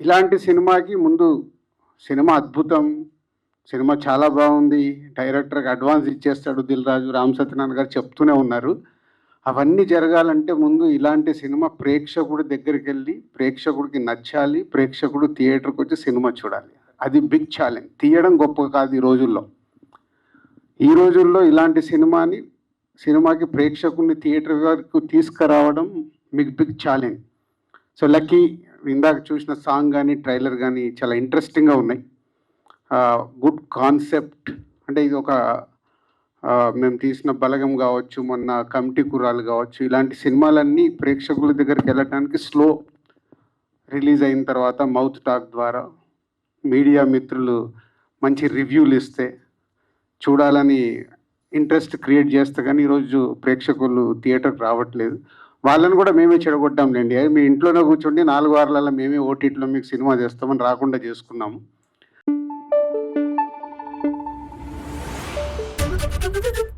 ఇలాంటి సినిమాకి ముందు సినిమా అద్భుతం సినిమా చాలా బాగుంది డైరెక్టర్కి అడ్వాన్స్ ఇచ్చేస్తాడు దిల్ రాజు రామ్ సత్యనారాయణ గారు చెప్తూనే ఉన్నారు. అవన్నీ జరగాలంటే ముందు ఇలాంటి సినిమా ప్రేక్షకుడి దగ్గరికి వెళ్ళి ప్రేక్షకుడికి నచ్చాలి ప్రేక్షకుడు థియేటర్కి వచ్చి సినిమా చూడాలి. అది బిగ్ ఛాలెంజ్ తీయడం గొప్ప కాదు ఈ రోజుల్లో. ఈ రోజుల్లో ఇలాంటి సినిమాని సినిమాకి ప్రేక్షకుడిని థియేటర్ వరకు తీసుకురావడం మీకు బిగ్ ఛాలెంజ్ సో లక్కీ ఇందాక చూసిన సాంగ్ కానీ ట్రైలర్ కానీ చాలా ఇంట్రెస్టింగ్గా ఉన్నాయి. గుడ్ కాన్సెప్ట్ అంటే ఇది ఒక మేము తీసిన బలగం కావచ్చు మొన్న కమిటీ కురాలు కావచ్చు ఇలాంటి సినిమాలన్నీ ప్రేక్షకుల దగ్గరికి వెళ్ళటానికి స్లో రిలీజ్ అయిన తర్వాత మౌత్ టాక్ ద్వారా మీడియా మిత్రులు మంచి రివ్యూలు ఇస్తే చూడాలని ఇంట్రెస్ట్ క్రియేట్ చేస్తే కానీ ఈరోజు ప్రేక్షకులు థియేటర్కి రావట్లేదు. వాళ్ళని కూడా మేమే చెడగొట్టాంలేండి అవి మీ ఇంట్లోనే కూర్చుండి నాలుగు వారాలలో మేమే ఓటీటీలో మీకు సినిమా చేస్తామని రాకుండా చేసుకున్నాము Thank you.